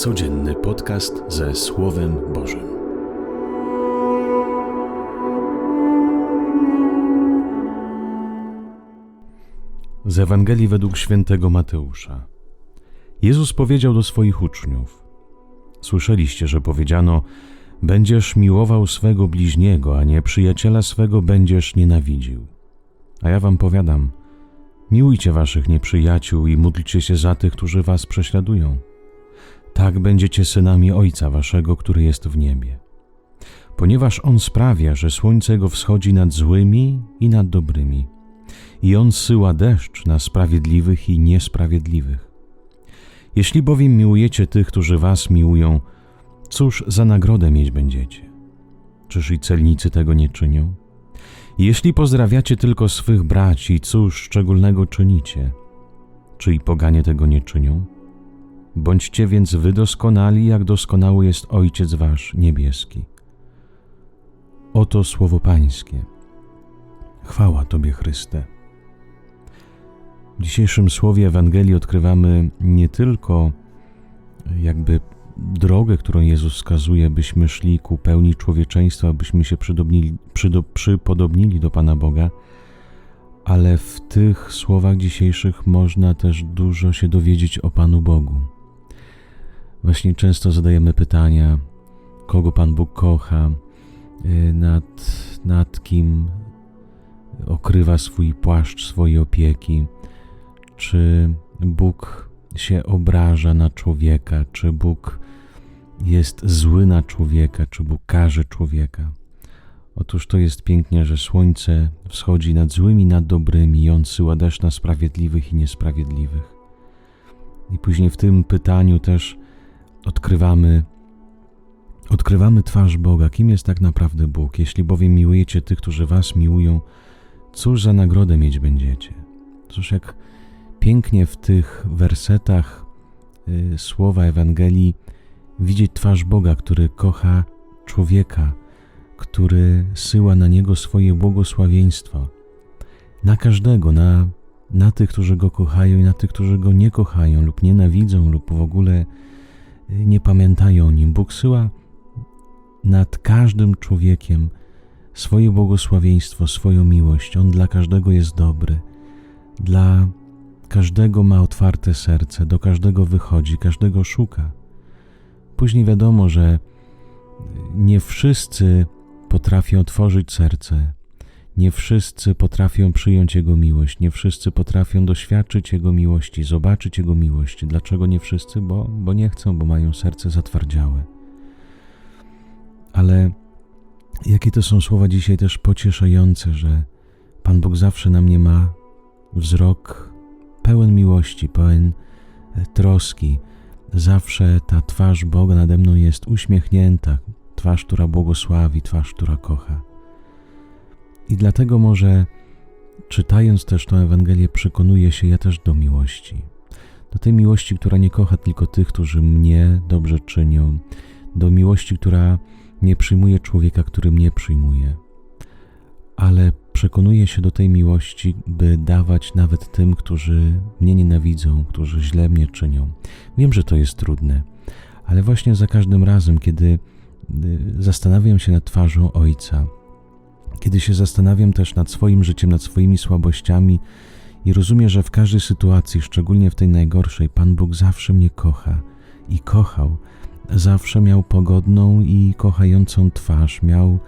Codzienny podcast ze Słowem Bożym. Z Ewangelii według świętego Mateusza. Jezus powiedział do swoich uczniów: Słyszeliście, że powiedziano: Będziesz miłował swego bliźniego, a nie przyjaciela swego będziesz nienawidził. A ja wam powiadam: Miłujcie waszych nieprzyjaciół i módlcie się za tych, którzy was prześladują tak będziecie synami Ojca Waszego, który jest w niebie. Ponieważ On sprawia, że słońce Go wschodzi nad złymi i nad dobrymi, i On syła deszcz na sprawiedliwych i niesprawiedliwych. Jeśli bowiem miłujecie tych, którzy Was miłują, cóż za nagrodę mieć będziecie? Czyż i celnicy tego nie czynią? Jeśli pozdrawiacie tylko swych braci, cóż szczególnego czynicie? Czy i poganie tego nie czynią? Bądźcie więc wy doskonali, jak doskonały jest Ojciec Wasz niebieski. Oto słowo Pańskie. Chwała Tobie, Chryste. W dzisiejszym słowie Ewangelii odkrywamy nie tylko jakby drogę, którą Jezus wskazuje, byśmy szli ku pełni człowieczeństwa, byśmy się przypodobnili do Pana Boga, ale w tych słowach dzisiejszych można też dużo się dowiedzieć o Panu Bogu. Właśnie często zadajemy pytania, kogo Pan Bóg kocha, y, nad, nad kim okrywa swój płaszcz swojej opieki, czy Bóg się obraża na człowieka, czy Bóg jest zły na człowieka, czy Bóg karze człowieka. Otóż to jest pięknie, że słońce wschodzi nad złymi, nad dobrymi i on syła deszcz na sprawiedliwych i niesprawiedliwych. I później w tym pytaniu też odkrywamy, odkrywamy twarz Boga, kim jest tak naprawdę Bóg. Jeśli bowiem miłujecie tych, którzy was miłują, cóż za nagrodę mieć będziecie? Cóż, jak pięknie w tych wersetach y, słowa Ewangelii widzieć twarz Boga, który kocha człowieka, który syła na niego swoje błogosławieństwo. Na każdego, na, na tych, którzy go kochają i na tych, którzy go nie kochają lub nienawidzą lub w ogóle nie pamiętają o nim. Bóg syła nad każdym człowiekiem swoje błogosławieństwo, swoją miłość. On dla każdego jest dobry, dla każdego ma otwarte serce, do każdego wychodzi, każdego szuka. Później wiadomo, że nie wszyscy potrafią otworzyć serce, nie wszyscy potrafią przyjąć Jego miłość, nie wszyscy potrafią doświadczyć Jego miłości, zobaczyć Jego miłości. Dlaczego nie wszyscy? Bo, bo nie chcą, bo mają serce zatwardziałe. Ale jakie to są słowa dzisiaj też pocieszające, że Pan Bóg zawsze na mnie ma wzrok pełen miłości, pełen e, troski. Zawsze ta twarz Boga nade mną jest uśmiechnięta, twarz, która błogosławi, twarz, która kocha. I dlatego może czytając też tę Ewangelię przekonuję się ja też do miłości. Do tej miłości, która nie kocha tylko tych, którzy mnie dobrze czynią, do miłości, która nie przyjmuje człowieka, który mnie przyjmuje, ale przekonuję się do tej miłości, by dawać nawet tym, którzy mnie nienawidzą, którzy źle mnie czynią. Wiem, że to jest trudne, ale właśnie za każdym razem, kiedy y, zastanawiam się nad twarzą Ojca, kiedy się zastanawiam też nad swoim życiem, nad swoimi słabościami i rozumiem, że w każdej sytuacji, szczególnie w tej najgorszej, Pan Bóg zawsze mnie kocha i kochał. Zawsze miał pogodną i kochającą twarz, miał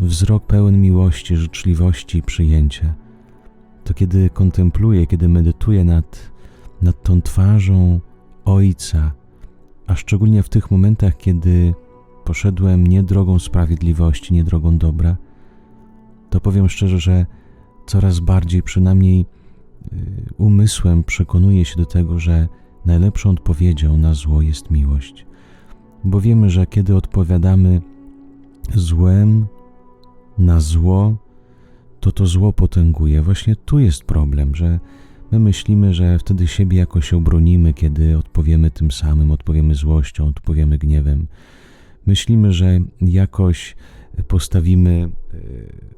wzrok pełen miłości, życzliwości i przyjęcia. To kiedy kontempluję, kiedy medytuję nad, nad tą twarzą Ojca, a szczególnie w tych momentach, kiedy poszedłem nie drogą sprawiedliwości, nie drogą dobra, to powiem szczerze, że coraz bardziej, przynajmniej y, umysłem, przekonuję się do tego, że najlepszą odpowiedzią na zło jest miłość. Bo wiemy, że kiedy odpowiadamy złem na zło, to to zło potęguje. Właśnie tu jest problem, że my myślimy, że wtedy siebie jakoś obronimy, kiedy odpowiemy tym samym, odpowiemy złością, odpowiemy gniewem. Myślimy, że jakoś postawimy y,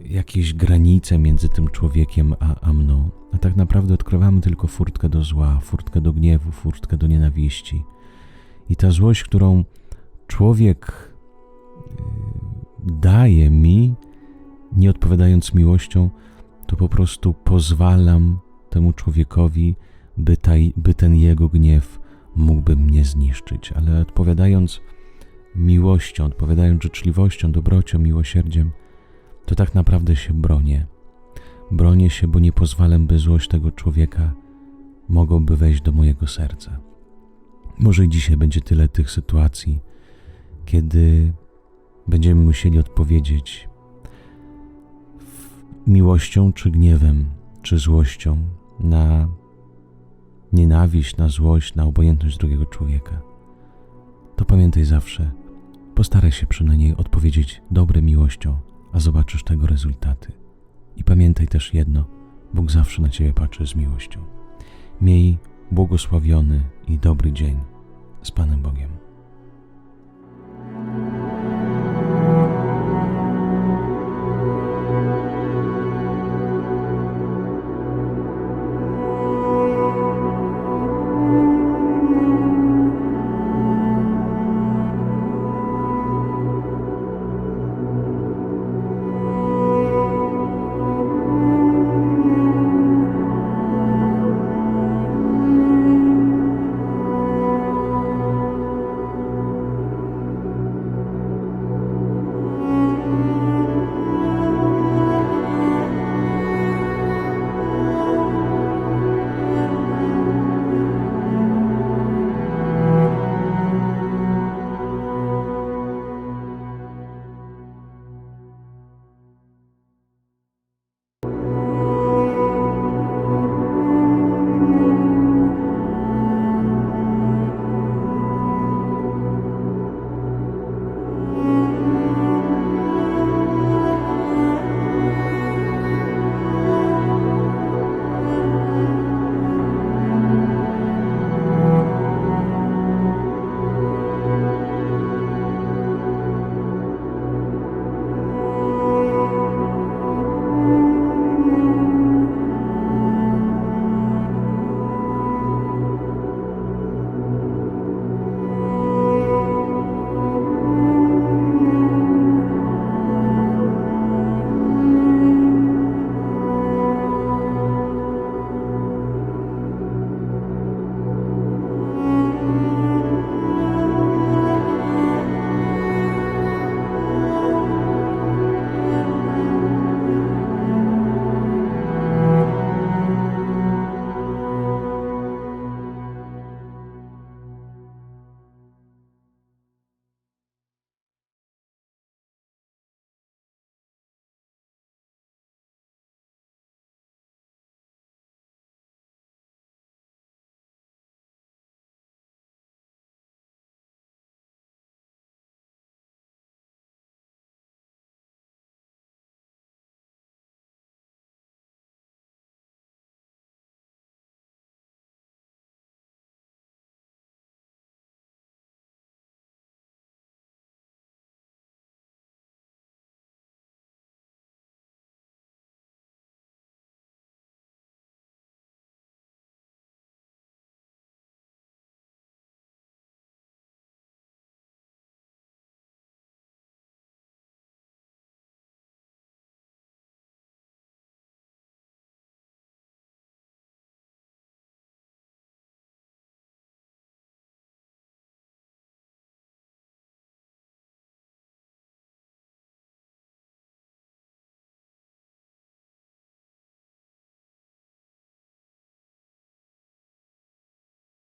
jakieś granice między tym człowiekiem a, a mną, a tak naprawdę odkrywamy tylko furtkę do zła, furtkę do gniewu, furtkę do nienawiści. I ta złość, którą człowiek y, daje mi, nie odpowiadając miłością, to po prostu pozwalam temu człowiekowi, by, ta, by ten jego gniew mógłby mnie zniszczyć. Ale odpowiadając miłością, odpowiadając życzliwością, dobrocią, miłosierdziem, to tak naprawdę się bronię. Bronię się, bo nie pozwalam, by złość tego człowieka mogłaby wejść do mojego serca. Może dzisiaj będzie tyle tych sytuacji, kiedy będziemy musieli odpowiedzieć miłością czy gniewem, czy złością na nienawiść, na złość, na obojętność drugiego człowieka. To pamiętaj zawsze, postaraj się przynajmniej odpowiedzieć dobre miłością, a zobaczysz tego rezultaty. I pamiętaj też jedno: Bóg zawsze na ciebie patrzy z miłością. Miej błogosławiony i dobry dzień z Panem Bogiem.